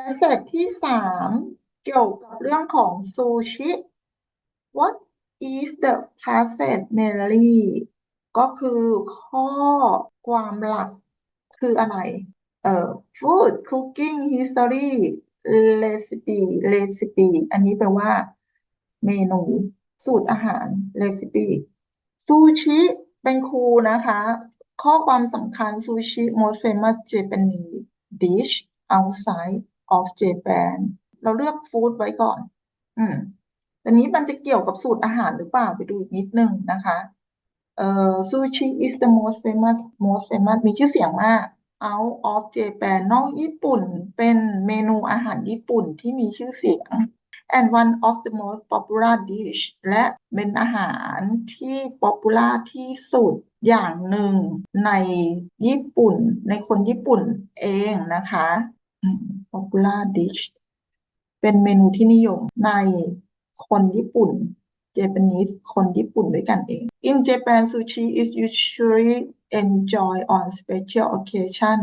passage ที่สามเกี่ยวกับเรื่องของซูชิ What is the passage mainly ก็คือข้อความหลักคืออะไร เอ่อ food cooking history recipe recipe อันนี้แปลว่าเมนู สูตรอาหาร recipe ซูชิเป็นครูนะคะ ข้อความสำคัญซูชิ most famous Japanese dish outside of Japan เราเลือกฟู้ดไว้ก่อน อืมแต่นี้มันจะเกี่ยวกับสูตรอาหารหรือเปล่าไปดูอีกนิดนึงนะคะเอ่อ sushi is the most famous most famous มีชื่อเสียงมาก out of Japan นอกญี่ปุ่น เป็นเมนูอาหารญี่ปุ่นที่มีชื่อเสียง and one of the most popular dish และเป็นอาหารที่ popular ที่สุดอย่างหนึ่งในญี่ปุ่น ในคนญี่ปุ่นเองนะคะ popular dish เป็นเมนูที่นิยมในคนญี่ปุ่น Japanese คนญี่ปุ่นด้วยกันเอง In Japan sushi is usually enjoyed on special occasion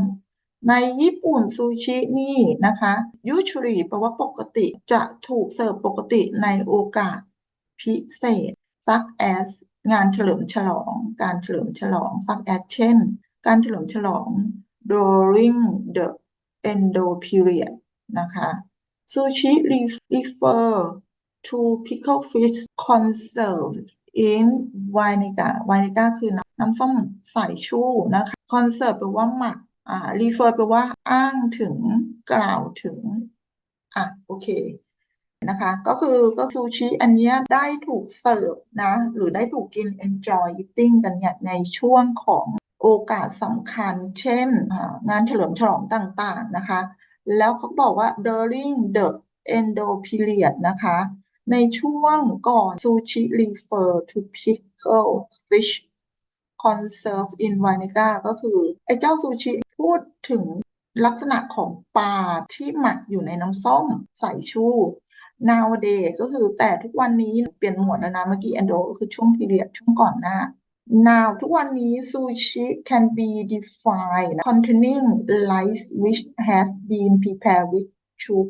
ในญี่ปุ่นซูชินี่นะคะ usually แปลว่าปกติจะถูกเสิร์ฟปกติในโอกาสพิเศษ such as งานเฉลิมฉลอง การเฉลิมฉลอง such as เช่น การเฉลิมฉลอง during the endo period นะคะ Sushi refer to pickled fish conserved in vinegar vinegar คือน้ำส้มสายชูนะคะ conserve แปลว่าหมักอ่า refer แปลว่าอ้างถึงกล่าวถึง อะ โอเคนะคะ ก็คือก็ซูชิอันนี้ได้ถูกเสิร์ฟนะ หรือได้ถูกกิน enjoy eating กันเนี่ยในช่วงของ โอกาสสำคัญ เช่นงานเฉลิมฉลองต่างๆนะคะ แล้วเขาบอกว่า during the endoperiod นะคะ ในช่วงก่อนซูชิ refer to pickle fish conserve in vinegar ก็คือไอ้เจ้าซูชิพูดถึงลักษณะของปลาที่หมักอยู่ในน้ำส้มใสายชู nowadays ก็คือแต่ทุกวันนี้เปลี่ยนหมวดแล้วนะ เมื่อกี้ Endo ก็คือช่วง period ช่วงก่อนหน้า now ทุกวันนี้ sushi can be defined containing rice which has been prepared with soup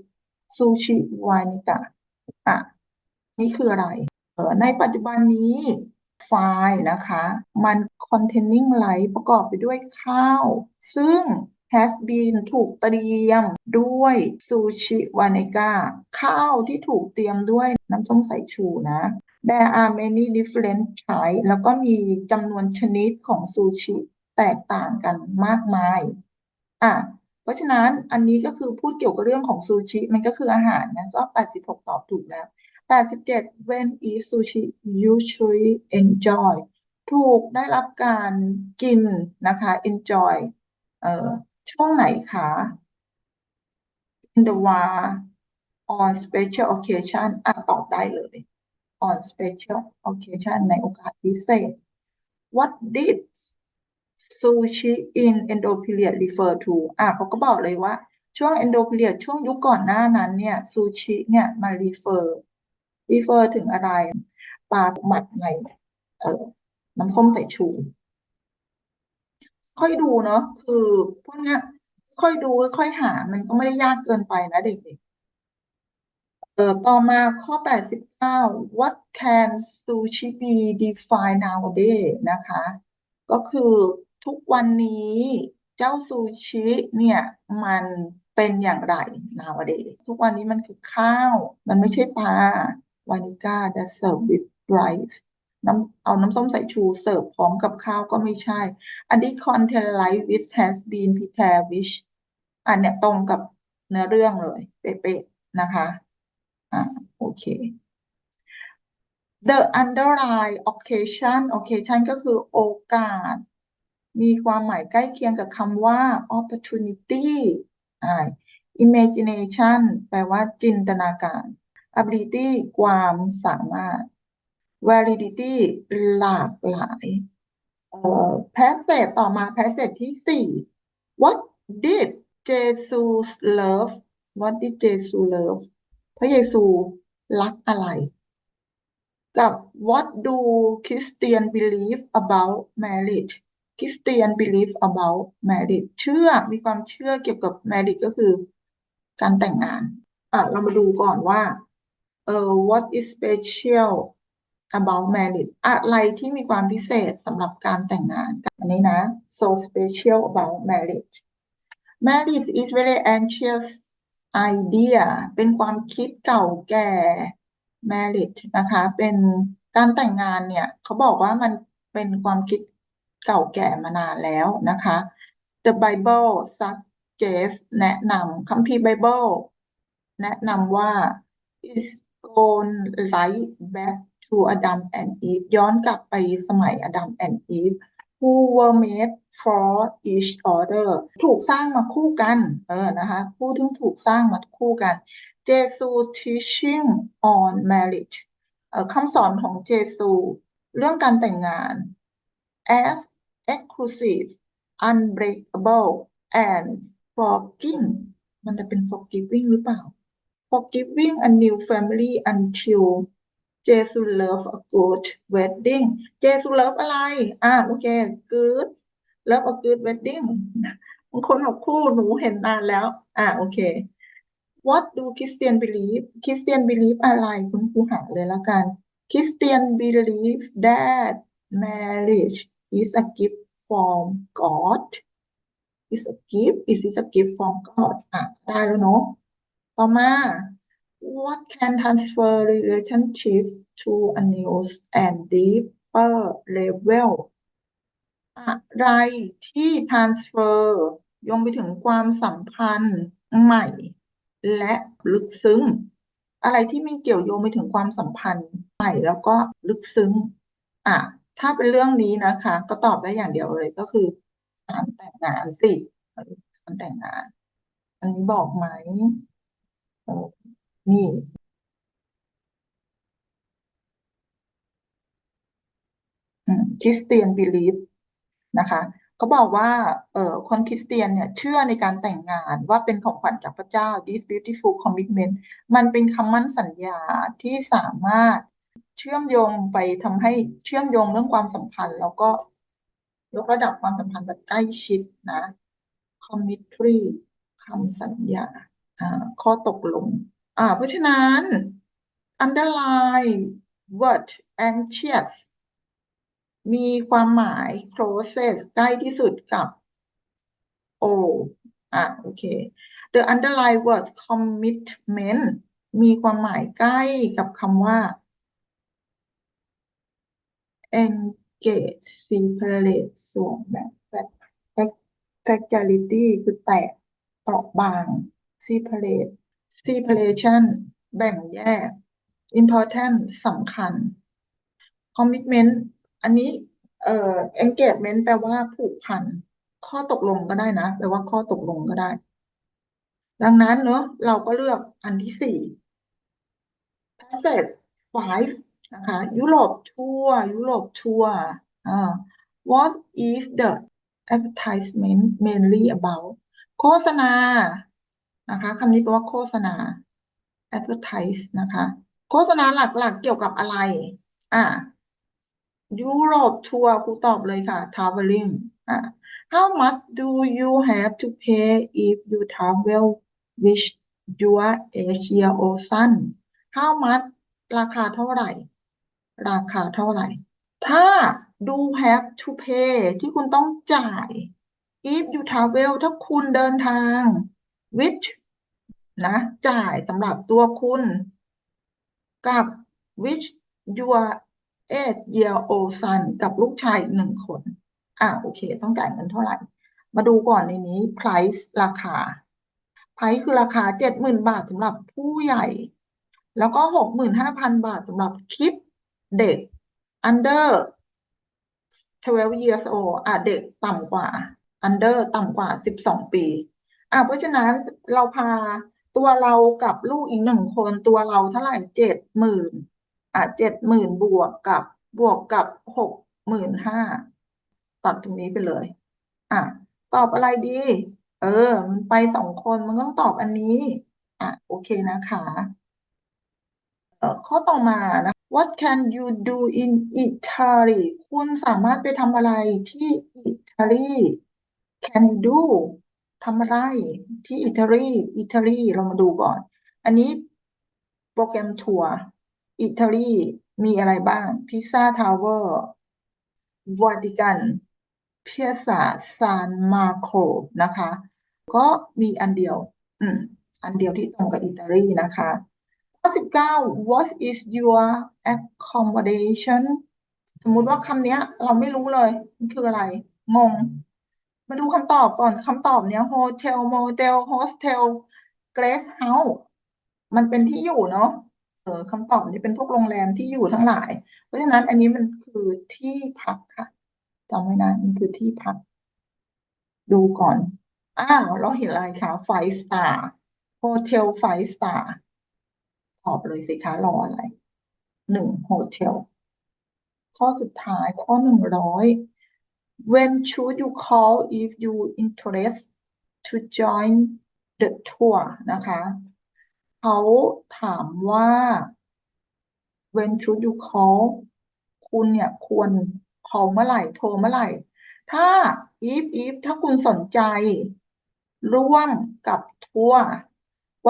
sushi vinegar อะนี่คืออะไรเออในปัจจุบันนี้ไฟล์นะคะ มัน containing rice ประกอบไปด้วยข้าว ซึ่ง has been ถูกเตรียมด้วยซูชิวาเนกาข้าวที่ถูกเตรียมด้วยน้ำส้มสายชูนะ There are many different types แล้วก็มีจำนวนชนิดของซูชิแตกต่างกันมากมาย อะ เพราะฉะนั้นอันนี้ก็คือพูดเกี่ยวกับเรื่องของซูชิ มันก็คืออาหารนะก็ 86 ตอบถูกแล้ว 87 when is sushi usually enjoy ถูกได้รับการกินนะคะ enjoy เอ่อช่วงไหนคะ in the war on special occasion อะตอบได้เลย on special occasion ในโอกาสพิเศษ what did sushi in endo period refer to อะเขาก็บอกเลยว่า ช่วง endo period ช่วงยุคก่อนหน้านั้นเนี่ยซูชิเนี่ยมา refer refer ถึงอะไร ปลาหมักในเอ่อน้ำส้มสายชู ค่อยดูเนาะคือพวกเนี้ย ค่อยดูค่อยหา มันก็ไม่ได้ยากเกินไปนะเด็กๆ ต่อมาข้อ 89 what can sushi be defined nowadays นะคะ ก็คือทุกวันนี้เจ้าซูชิเนี่ยมันเป็นอย่างไร nowadays ทุกวันนี้มันคือข้าว มันไม่ใช่ปลาวานิก้า that serve with rice น้ำเอาน้ำส้มสายชูเสิร์ฟพร้อมกับข้าวก็ไม่ใช่ อันนี้ content rice which has been prepared which อันเนี้ยตรงกับเนื้อเรื่องเลย เป๊ะๆนะคะ อ่าโอเค the underlying occasion occasion ก็คือโอกาส มีความหมายใกล้เคียงกับคำว่า opportunity อ่า imagination แปลว่าจินตนาการ ability ความสามารถ validity หลากหลายเอ่อ passage ต่อมา passage ที่สี่ what did Jesus love what did Jesus love พระเยซูรักอะไร กับ what do Christian believe about marriage Christian believe about marriage เชื่อมีความเชื่อเกี่ยวกับ marriage ก็คือการแต่งงานอะเรามาดูก่อนว่าเออ what is special about marriage อะไรที่มีความพิเศษสำหรับการแต่งงานอันนี้นะ so special about marriage marriage is very ancient idea เป็นความคิดเก่าแก่ marriage นะคะ เป็นการแต่งงานเนี่ยเขาบอกว่ามันเป็นความคิดเก่าแก่มานานแล้วนะคะ The Bible suggests แนะนำคัมภีร์ไบเบิลแนะนำว่า is gone right back to Adam and Eve ย้อนกลับไปสมัย Adam and Eve who were made for each other ถูกสร้างมาคู่กัน เออ นะคะผู้ที่ถูกสร้างมาคู่กัน Jesus teaching on marriage เอ่อคำสอนของเจซูเรื่องการแต่งงาน as exclusive unbreakable and forgiving มันจะเป็น forgiving หรือเปล่า forgiving a new family until เจซู love a good wedding เจซู love อะไร อ่าโอเค good love a good wedding บางคนบอกคู่หนูเห็นนานแล้ว อ่าโอเค What do Christian believe Christian believe อะไรคุณครูหาเลยละกัน Christian believe that marriage is a gift from God is a gift is it a gift from God อะได้แล้วเนาะต่อมา What can transfer relationship to a new and deeper level อะไรที่ transfer ยงไปถึงความสัมพันธ์ใหม่ และลึกซึ้ง อะไรที่มีเกี่ยวโยงไปถึงความสัมพันธ์ใหม่แล้วก็ลึกซึ้ง อะ ถ้าเป็นเรื่องนี้นะคะ ก็ตอบได้อย่างเดียวเลยก็คือ การแต่งงานสิการแต่งงาน อันนี้บอกไหมเออ นี่คริสเตียนบิลีฟนะคะเขาบอกว่าเอ่อคนคริสเตียนเนี่ยเชื่อในการแต่งงานว่าเป็นของขวัญจากพระเจ้า this beautiful commitment มันเป็นคำมั่นสัญญาที่สามารถเชื่อมโยงไปทำให้เชื่อมโยงเรื่องความสัมพันธ์ แล้วก็ยกระดับความสัมพันธ์แบบใกล้ชิดนะ commitment คำสัญญาอ่าข้อตกลง อ่าเพราะฉะนั้น underline word anxious มีความหมาย closest ใกล้ที่สุดกับ o อะโอเค the underline word commitment มีความหมายใกล้กับคำว่า engage separate ส่วนแบบ fragility คือแตกเปราะบาง separate separation แบ่งแยก important สำคัญ commitment อันนี้เอ่อ engagement แปลว่าผูกพัน ข้อตกลงก็ได้นะ แปลว่าข้อตกลงก็ได้ ดังนั้นเนอะเราก็เลือกอันที่สี่ passage five นะคะยุโรปทัวร์ยุโรปทัวร์อ่า what is the advertisement mainly about โฆษณา นะคะคำนี้แปลว่าโฆษณา advertise นะคะ โฆษณาหลักๆเกี่ยวกับอะไร อ่ายุโรปทัวร์ครูตอบเลยค่ะ traveling อะ how much do you have to pay if you travel with your eight year old son how much ราคาเท่าไหร่ ราคาเท่าไหร่ ถ้า do have to pay ที่คุณต้องจ่าย if you travel ถ้าคุณเดินทาง with นะ จ่ายสำหรับตัวคุณ กับ with your eight year old son กับลูกชายหนึ่งคน อะโอเค ต้องจ่ายเงินเท่าไหร่ มาดูก่อนในนี้ price ราคา price คือราคาเจ็ดหมื่นบาทสำหรับผู้ใหญ่ แล้วก็หกหมื่นห้าพันบาทสำหรับคลิปเด็ก under 12 years old อะเด็กต่ำกว่า under ต่ำกว่า 12 ปี อะเพราะฉะนั้นเราพาตัวเรากับลูกอีกหนึ่งคนตัวเราเท่าไหร่เจ็ดหมื่นอะเจ็ดหมื่นบวกกับบวกกับหกหมื่นห้าตัดตรงนี้ไปเลย อะตอบอะไรดี เออ มันไปสองคนมันต้องตอบอันนี้ อะโอเคนะคะเอ่อข้อต่อมานะ What can you do in Italy คุณสามารถไปทำอะไรที่อิตาลี Can you do ทำอะไรที่อิตาลีอิตาลีเรามาดูก่อน อันนี้โปรแกรมทัวร์อิตาลีมีอะไรบ้างพิซซ่าทาวเวอร์วาติกันเพียซาซานมาโคนะคะ ก็มีอันเดียว อืม อันเดียวที่ตรงกับอิตาลีนะคะข้อสิบเก้า what is your accommodation สมมุติว่าคำนี้เราไม่รู้เลย มันคืออะไร งง มาดูคำตอบก่อนคำตอบเนี้ย hotel motel hostel guest house มันเป็นที่อยู่เนาะเออคำตอบนี้เป็นพวกโรงแรมที่อยู่ทั้งหลาย เพราะฉะนั้นอันนี้มันคือที่พักค่ะจำไว้นะมันคือที่พัก ดูก่อนอ้าวเราเห็นอะไรคะ five star hotel five star ตอบเลยสิคะรออะไรหนึ่ง hotel ข้อสุดท้ายข้อหนึ่งร้อย when should you call if you interest to join the tour นะคะ เขาถามว่า when should you call คุณเนี่ยควร call เมื่อไหร่ โทรเมื่อไหร่ ถ้า if if ถ้าคุณสนใจ ร่วมกับทัวร์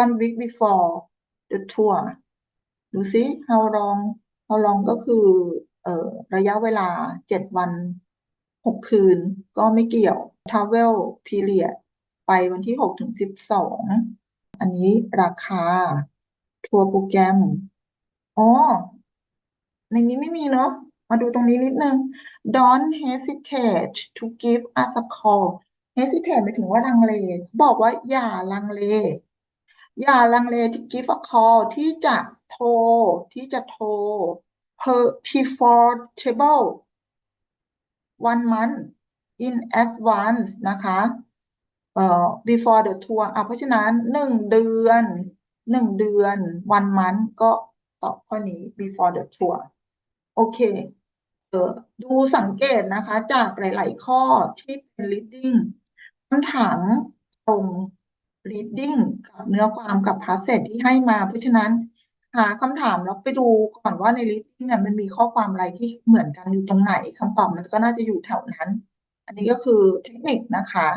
one week before the tour ดูซิ how long how long ก็คือ เอ่อ ระยะเวลาเจ็ดวัน หกคืนก็ไม่เกี่ยว travel period ไปวันที่หกถึงสิบสองอันนี้ราคา ทัวร์โปรแกรม อ๋อ ในนี้ไม่มีเนาะ มาดูตรงนี้นิดนึง don't hesitate to give us a call hesitate หมายถึงว่าลังเลเขาบอกว่าอย่าลังเล อย่าลังเลที่ give a call ที่จะโทร ที่จะโทร per preferable one month in advance นะคะเอ่อ before the tour อะเพราะฉะนั้นหนึ่งเดือนหนึ่งเดือน one month ก็ตอบข้อนี้ before the tour โอเคเออดูสังเกตนะคะ จากหลาย ๆ ข้อที่เป็น reading คำถามตรง reading กับเนื้อความกับ passage ที่ให้มา เพราะฉะนั้น หาคำถามแล้วไปดูก่อนว่าในลิสต์เนี่ยมันมีข้อความอะไรที่เหมือนกันอยู่ตรงไหนคำตอบมันก็น่าจะอยู่แถวนั้น อันนี้ก็คือเทคนิคนะคะ